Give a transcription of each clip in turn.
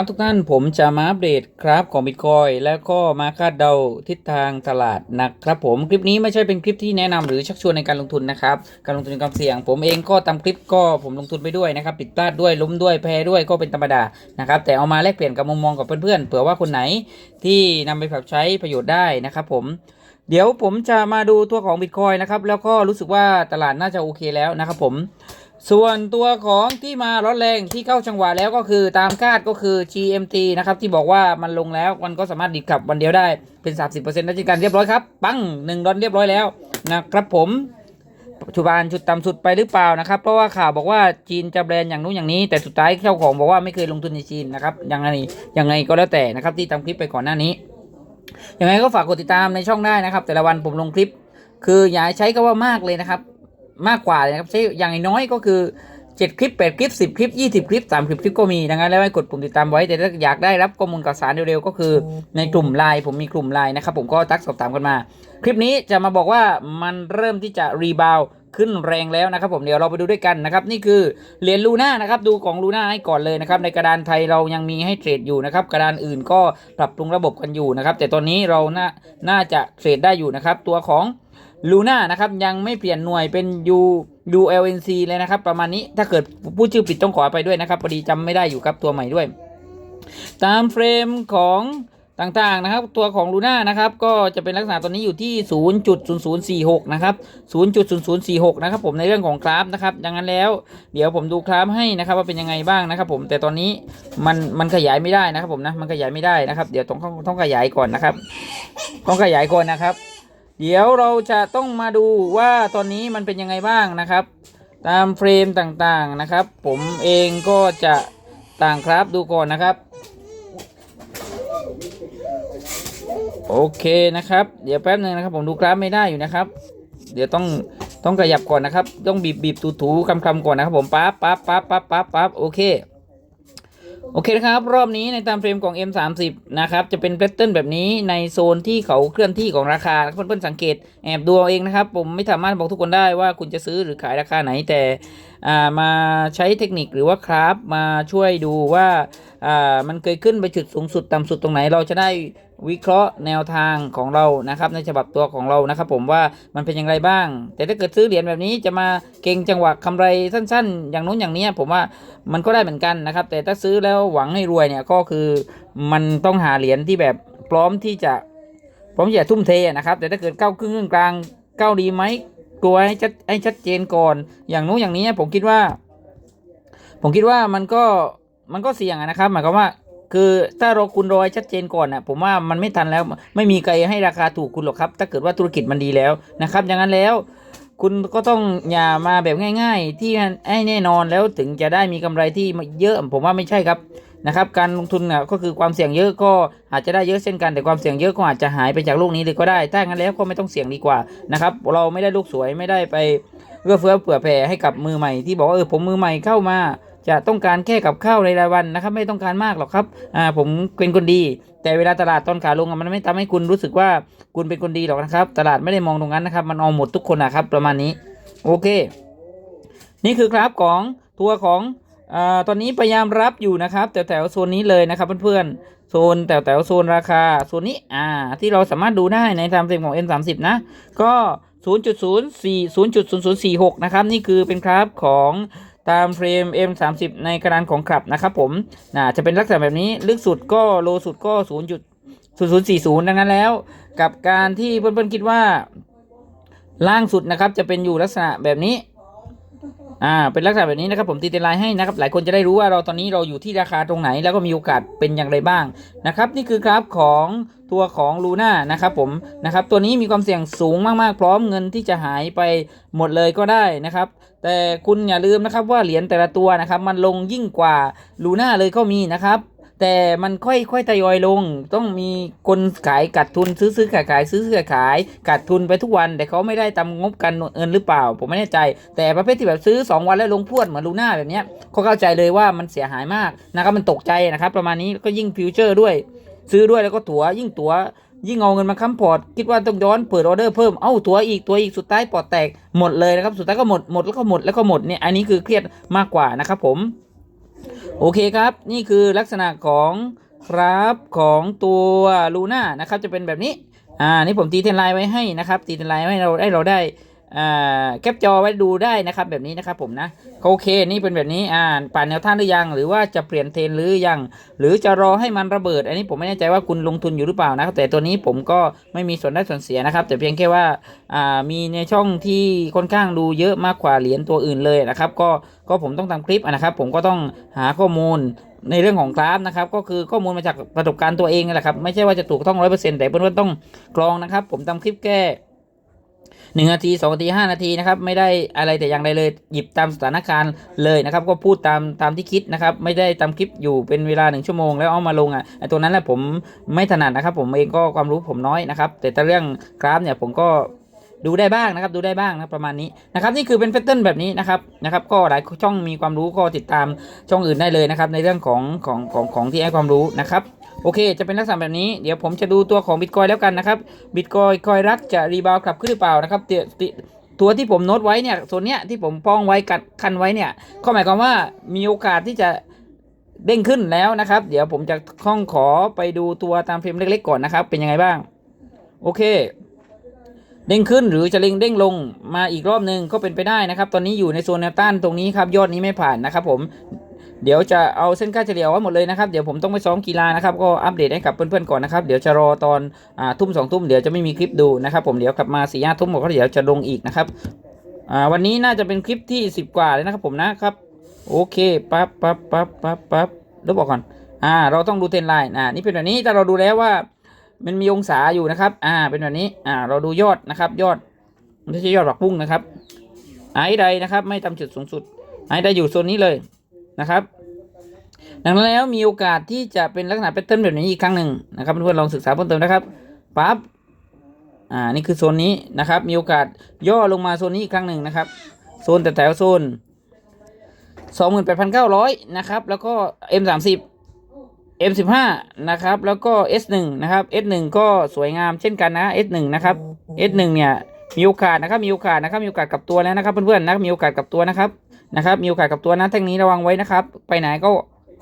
ับทุกท่านผมจะมาอัปเดตครับของบิตคอยแล้วก็มาคาดเดาทิศทางตลาดนะครับผมคลิปนี้ไม่ใช่เป็นคลิปที่แนะนำหรือชักชวนในการลงทุนนะครับ การลงทุนมีความเสี่ยง ผมเองก็ตามคลิปก็ผมลงทุนไปด้วยนะครับผิดพลาดด้วยล้มด้วยแพ้ด้วยก็เป็นธรรมดานะครับแต่เอามาแลกเปลี่ยนกับมุมมองกับเพื่อนๆเผื่อว่าคนไหนที่นำไปปรับใช้ประโยชน์ได้นะครับผมเดี๋ยวผมจะมาดูตัวของบิตคอยนะครับแล้วก็รู้สึกว่าตลาดน่าจะโอเคแล้วนะครับผม ส่วนตัวของที่มาร้อนแรงที่เข้าจังหวะแล้วก็คือตามคาดก็คือ GMT นะครับ ที่บอกว่ามันลงแล้วมันก็สามารถดิดกลับวันเดียวได้เป็น 30%นัดกันเรียบร้อยครับ ปังหนึ่งดอลเรียบร้อยแล้วนะครับผมปัจจุบันจุดต่ำสุดไปหรือเปล่านะครับ เพราะว่าข่าวบอกว่าจีนจะแบรนด์อย่างนู้นอย่างนี้ แต่สุดท้ายเจ้าของบอกว่าไม่เคยลงทุนในจีนนะครับยังไงยังไงก็แล้วแต่นะครับที่ทำคลิปไปก่อนหน้านี้ยังไงก็ฝากกดติดตามในช่องได้นะครับ แต่ละวันผมลงคลิป คืออย่าใช้ก็ว่ามากเลยนะครับ มากกว่าเลยนะครับใช้อย่างน้อยก็คือ7คลิป8คลิป10 คลิป 20 คลิป 30 คลิปก็มีดังนั้นแล้วให้กดปุ่มติดตามไว้แต่ถ้าอยากได้รับข้อมูลข่าวสารเร็วๆก็คือในกลุ่มไลน์ผมมีกลุ่มไลน์นะครับผมก็ทักสอบถามกันมา คลิปนี้จะมาบอกว่ามันเริ่มที่จะรีบาวขึ้นแรงแล้วนะครับผมเดี๋ยวเราไปดูด้วยกันนะครับนี่คือเหรียญลูน่านะครับดูของลูน่าให้ก่อนเลยนะครับในกระดานไทยเรายังมีให้เทรดอยู่นะครับกระดานอื่นก็ปรับปรุงระบบกันอยู่นะครับแต่ตอนนี้เราน่าน่าจะเทรดได้อยู่นะครับตัวของ ลูน่านะครับยังไม่เปลี่ยนหน่วยเป็น U ULNC เลยนะครับประมาณนี้ถ้าเกิดพูดชื่อผิดต้องขอไปด้วยนะครับพอดีจำไม่ได้อยู่ครับตัวใหม่ด้วย ตามเฟรมของต่างๆนะครับตัวของลูน่านะครับก็จะเป็นลักษณะตัวนี้อยู่ที่ 0.0046 นะครับ 0.0046 นะครับผมในเรื่องของคราฟนะครับดังนั้นแล้ว เดี๋ยวผมดูคราฟให้นะครับว่าเป็นยังไงบ้างนะครับผมแต่ตอนนี้มันมันขยายไม่ได้นะครับผมนะมันขยายไม่ได้นะครับ เดี๋ยวต้องต้องต้องขยายก่อนนะครับต้องขยายก่อนนะครับ เดี๋ยวเราจะต้องมาดูว่าตอนนี้มันเป็นยังไงบ้างนะครับ ตามเฟรมต่างๆนะครับ ผมเองก็จะต่างครับดูก่อนนะครับ โอเคนะครับ เดี๋ยวแป๊บหนึ่งนะครับ ผมดูกราฟไม่ได้อยู่นะครับ เดี๋ยวต้องต้องขยับก่อนนะครับ ต้องบีบบีบถูถูคำคำก่อนนะครับ ผมปั๊บปั๊บปั๊บปั๊บปั๊บปั๊บโอเค โอเคนะครับ รอบนี้ในตามเฟรมของ M30 นะครับ จะเป็นแพทเทิร์นแบบนี้ในโซนที่เขาเคลื่อนที่ของราคาเพื่อนๆสังเกตแอบดูเอาเองนะครับ ผมไม่สามารถบอกทุกคนได้ว่าคุณจะซื้อหรือขายราคาไหนแต่มาใช้เทคนิคหรือว่าคราฟมาช่วยดูว่าอ่ามันเคยขึ้นไปจุดสูงสุดต่ำสุดตรงไหนเราจะได้ วิเคราะห์แนวทางของเรานะครับในฉบับตัวของเรานะครับ ผมว่ามันเป็นอย่างไรบ้าง แต่ถ้าเกิดซื้อเหรียญแบบนี้จะมาเก่งจังหวะกำไรสั้น ๆ อย่างนู้นอย่างนี้ผมว่ามันก็ได้เหมือนกันนะครับ แต่ถ้าซื้อแล้วหวังให้รวยเนี่ยก็คือมันต้องหาเหรียญที่แบบพร้อมที่จะพร้อมที่จะทุ่มเทนะครับ แต่ถ้าเกิดเข้าครึ่งกลางเข้าดีไหมกลัวให้ชัดให้ชัดเจนก่อน อย่างนู้นอย่างนี้ผมคิดว่า ผมคิดว่ามันก็มันก็เสี่ยงนะครับ หมายความว่า คือถ้าเราคุณรอยชัดเจนก่อนนะผมว่ามันไม่ทันแล้ว ไม่มีใครให้ราคาถูกคุณหรอกครับ ถ้าเกิดว่าธุรกิจมันดีแล้วนะครับ อย่างนั้นแล้วคุณก็ต้องอย่ามาแบบง่าย ๆ ที่ให้แน่นอนแล้วถึงจะได้มีกำไรที่เยอะผมว่าไม่ใช่ครับนะครับ การลงทุนน่ะก็คือความเสี่ยงเยอะก็อาจจะได้เยอะเช่นกันแต่ความเสี่ยงเยอะก็อาจจะหายไปจากโลกนี้เลยก็ได้ถ้างั้นแล้วก็ไม่ต้องเสี่ยงดีกว่านะครับ เราไม่ได้ลูกสวยไม่ได้ไปเอื้อเฟื้อเผื่อแผ่ให้กับมือใหม่ที่บอกว่าเออผมมือใหม่เข้ามา จะต้องการแค่กับข้าวในรายวันนะครับ ไม่ต้องการมากหรอกครับอ่าผมเป็นคนดี แต่เวลาตลาดตอนขาลงมันไม่ทำให้คุณรู้สึกว่าคุณเป็นคนดีหรอกนะครับ ตลาดไม่ได้มองตรงนั้นนะครับ มันเอาหมดทุกคนนะครับ ประมาณนี้โอเค นี่คือครับของตัวของอาตอนนี้พยายามรับอยู่นะครับแถวแถวๆโซนนี้เลยนะครับเพื่อนๆโซนแถวแถวๆโซนราคาโซนนี้อ่าที่เราสามารถดูได้ในไทม์เฟรมของ M30 นะ ก็ 0.04 0.0046 นะครับ นี่คือเป็นกราฟของ ตามเฟรม M30 ในกระดานของคลับนะครับผมนะจะเป็นลักษณะแบบนี้ลึกสุดก็โลสุดก็ 0.0040 ดังนั้นแล้ว กับการที่เพื่อนๆคิดว่าล่างสุดนะครับจะเป็นอยู่ลักษณะแบบนี้ อ่าเป็นลักษณะแบบนี้นะครับผมตีเต็นลายให้นะครับหลายคนจะได้รู้ว่าเราตอนนี้เราอยู่ที่ราคาตรงไหน แล้วก็มีโอกาสเป็นอย่างไรบ้างนะครับนี่คือกราฟของตัวของลูน่านะครับผมนะครับตัวนี้มีความเสี่ยงสูงมากๆ พร้อมเงินที่จะหายไปหมดเลยก็ได้นะครับ แต่คุณอย่าลืมนะครับว่าเหรียญแต่ละตัวนะครับมันลงยิ่งกว่าลูน่าเลยก็มีนะครับ แต่มันค่อยๆทยอยลง ต้องมีคนขายกัดทุนซื้อซื้อขายขายซื้อซื้อขายขายกัดทุนไปทุกวัน แต่เขาไม่ได้ตามงบการเงินหรือเปล่า ผมไม่แน่ใจ แต่ประเภทที่แบบซื้อ 2 วันแล้วลงพรวดเหมือนลูน่าแบบเนี้ยเขาเข้าใจเลยว่ามันเสียหายมากนะครับมันตกใจนะครับประมาณนี้ก็ยิ่งฟิวเจอร์ด้วย ซื้อด้วยแล้วก็ตั๋วยิ่งตั๋วยิ่งเอาเงินมาค้ำพอร์ตคิดว่าต้องย้อนเปิดออเดอร์เพิ่ม เอ้าตัวอีกตัวอีกสุดท้ายปอดแตกหมดเลยนะครับ สุดท้ายก็หมดหมดแล้วก็หมดแล้วก็หมดเนี่ยอันนี้คือเครียดมากกว่านะครับผม โอเคครับ นี่คือลักษณะของครับของตัวลูน่านะครับจะเป็นแบบนี้ อ่า นี่ผมตีเทนไลน์ไว้ให้นะครับ ตีเทนไลน์ให้เราให้เราได้ แคปจอไว้ดูได้นะครับแบบนี้นะครับผมนะโอเคนี่เป็นแบบนี้อ่าป่านแนวท่านหรือยัง หรือว่าจะเปลี่ยนเทรนหรือยัง หรือจะรอให้มันระเบิด อันนี้ผมไม่แน่ใจว่าคุณลงทุนอยู่หรือเปล่านะครับแต่ตัวนี้ผมก็ไม่มีส่วนได้ส่วนเสียนะครับ แต่เพียงแค่ว่าอ่ามีในช่องที่ค่อนข้างดูเยอะมากกว่าเหรียญตัวอื่นเลยนะครับก็ก็ผมต้องทำคลิปนะครับ ผมก็ต้องหาข้อมูลในเรื่องของกราฟนะครับก็คือข้อมูลมาจากประสบการณ์ตัวเองนั่นแหละครับไม่ใช่ว่าจะถูกต้องร้อยเปอร์เซ็นต์แต่เพื่อนๆต้องกรองนะครับ ผมทำคลิปแก้ หนึ่งนาทีสองนาทีห้านาทีนะครับไม่ได้อะไรแต่อย่างใดเลยหยิบตามสถานการณ์เลยนะครับ ก็พูดตามตามที่คิดนะครับ ไม่ได้ตามคลิปอยู่เป็นเวลาหนึ่งชั่วโมงแล้วเอามาลงอะไอตัวนั้นแหละผมไม่ถนัดนะครับ ผมเองก็ความรู้ผมน้อยนะครับแต่แต่เรื่องกราฟเนี่ยผมก็ดูได้บ้างนะครับดูได้บ้างนะประมาณนี้นะครับนี่คือเป็นแพทเทิร์นแบบนี้นะครับนะครับ ก็หลายช่องมีความรู้ก็ติดตามช่องอื่นได้เลยนะครับ ในเรื่องของของของของที่ให้ความรู้นะครับ โอเค จะเป็นลักษณะแบบนี้เดี๋ยวผมจะดูตัวของบิตคอยแล้วกันนะครับบิตคอยคอยรักจะรีบาวกลับขึ้นหรือเปล่านะครับเตตตัวที่ผมโน้ตไว้เนี่ยส่วนเนี้ยที่ผมป้องไว้กัดคันไว้เนี่ยก็หมายความว่ามีโอกาสที่จะเด้งขึ้นแล้วนะครับ เดี๋ยวผมจะข้องขอไปดูตัวตามเฟรมเล็ก ๆ ก่อนนะครับ เป็นยังไงบ้าง โอเค เด้งขึ้นหรือจะเล็งเด้งลงมาอีกรอบหนึ่งก็เป็นไปได้นะครับ ตอนนี้อยู่ในโซนแนวต้านตรงนี้ครับยอดนี้ไม่ผ่านนะครับ ผม เดี๋ยวจะเอาเส้นค่าเฉลี่ยไว้หมดเลยนะครับ เดี๋ยวผมต้องไปซ้อมกีฬานะครับ ก็อัปเดตให้กับเพื่อนๆก่อนนะครับ เดี๋ยวจะรอตอนอ่าทุ่มสองทุ่มเดี๋ยวจะไม่มีคลิปดูนะครับ ผมเดี๋ยวกลับมาสี่ห้าทุ่มผมก็เดี๋ยวจะลงอีกนะครับอ่าวันนี้น่าจะเป็นคลิปที่สิบกว่าเลยนะครับผมนะครับ โอเคปั๊บปั๊บปั๊บปั๊บปั๊บลบอกก่อนอ่าเราต้องดูเทรนไลน์อ่านี่เป็นแบบนี้แต่เราดูแล้วว่ามันมีองศาอยู่นะครับ อ่า เป็นแบบนี้ อ่า เราดูยอดนะครับ ยอดไม่ใช่ยอดหลักปุ้งนะครับไอ้ใดนะครับ ไม่ต่ำจุดสูงสุดไอ้ใดอยู่โซนนี้เลย นะครับ ดังนั้นแล้วมีโอกาสที่จะเป็นลักษณะแพทเทิร์นแบบนี้อีกครั้งหนึ่งนะครับเพื่อนๆลองศึกษาเพิ่มเติมนะครับปั๊บอ่านี่คือโซนนี้นะครับ มีโอกาสย่อลงมาโซนนี้อีกครั้งหนึ่งนะครับ โซนแต่แถวโซนสองหมื่นแปดพันเก้าร้อยนะครับ แล้วก็ M สามสิบ M15 นะครับ แล้วก็ S1 นะครับ S1 ก็สวยงามเช่นกันนะ S1 นะครับ S1 เนี่ยมีโอกาสนะครับ มีโอกาสนะครับ มีโอกาสกลับตัวแล้วนะครับเพื่อนๆนะมีโอกาสกลับตัวนะครับ นะครับ มีโอกาสกับตัวนะแท่งนี้ระวังไว้นะครับ ไปไหนก็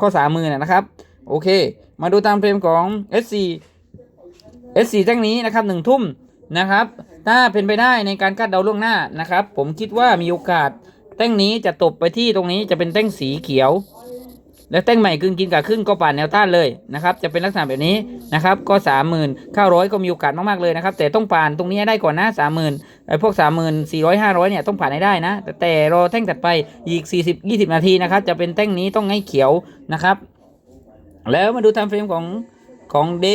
ข้อสามมือนะครับ โอเค มาดูตามเฟรมของ S4 S4 แท่งนี้นะครับหนึ่งทุ่มนะครับ ถ้าเป็นไปได้ในการคาดเดาล่วงหน้านะครับ ผมคิดว่ามีโอกาสแท่งนี้จะตบไปที่ตรงนี้จะเป็นแท่งสีเขียว แล้วแต้งใหม่กึ่งกินกับครึ่งก็ป่านแนวต้านเลยนะครับจะเป็นลักษณะแบบนี้นะครับก็สามหมื่นเก้าร้อยก็มีโอกาสมากๆเลยนะครับแต่ต้องผ่านตรงนี้ได้ก่อนนะสามหมื่นไอ้พวกสามหมื่นสี่ร้อยห้าร้อยเนี่ยต้องผ่านให้ได้นะ แต่แต่รอแท่งถัดไปอีกสี่สิบยี่สิบนาทีนะครับจะเป็นแท่งนี้ต้องให้เขียวนะครับ แล้วมาดูทำเฟรมของของเด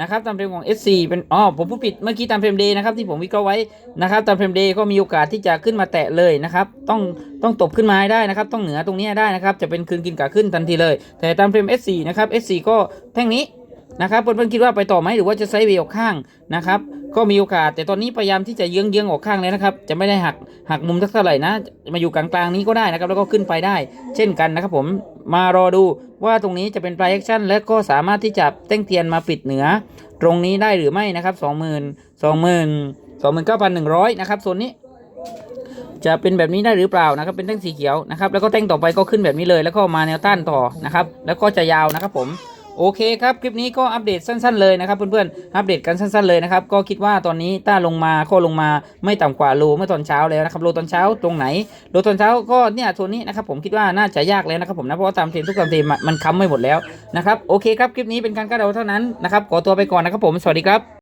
นะครับตามเฟรมของ S4 เป็นอ๋อผมพูดผิดเมื่อกี้ตามเฟรมเดนะครับที่ผมวิเคราะห์ไว้นะครับตามเฟรมเดก็มีโอกาสที่จะขึ้นมาแตะเลยนะครับต้องต้องตบขึ้นมาให้ได้นะครับ ต้องเหนือตรงนี้ได้นะครับจะเป็นคืนกินกาขึ้นทันทีเลย แต่ตามเฟรม S4 นะครับ S4 ก็แท่งนี้ นะครับเพื่อนๆคิดว่าไปต่อไหมหรือว่าจะไซด์เวย์ออกข้างนะครับก็มีโอกาสแต่ตอนนี้พยายามที่จะเยื้องเยื้องๆออกข้างเลยนะครับจะไม่ได้หักหักมุมสักเท่าไหร่นะ มาอยู่กลางๆนี้ก็ได้นะครับแล้วก็ขึ้นไปได้ เช่นกันนะครับผมมารอดูว่าตรงนี้จะเป็นปลายแอคชั่นและก็สามารถที่จะเต้งเทียนมาปิดเหนือ ตรงนี้ได้หรือไม่นะครับสองหมื่นสองหมื่นสองหมื่นเก้าพันหนึ่งร้อยนะครับโซนนี้จะเป็นแบบนี้ได้หรือเปล่านะครับ เป็นแท่งสีเขียวนะครับ แล้วก็แท่งต่อไปก็ขึ้นแบบนี้เลย แล้วก็มาแนวต้านต่อนะครับ แล้วก็จะยาวนะครับผม โอเคครับ คลิปนี้ก็อัปเดตสั้นๆเลยนะครับเพื่อนๆ อัปเดตกันสั้นๆเลยนะครับ ก็คิดว่าตอนนี้ต้าลงมาข้อลงมาไม่ต่ำกว่าโลเมื่อตอนเช้าแล้วนะครับโลตอนเช้าตรงไหนโลตอนเช้าก็เนี่ยโซนนี้นะครับผมคิดว่าน่าจะยากแล้วนะครับผมนะเพราะว่าตามเทรนทุกตามเทรนมันมันค้ำไม่หมดแล้วนะครับโอเคครับคลิปนี้เป็นการคาดเดาเท่านั้นนะครับขอตัวไปก่อนนะครับผมสวัสดีครับ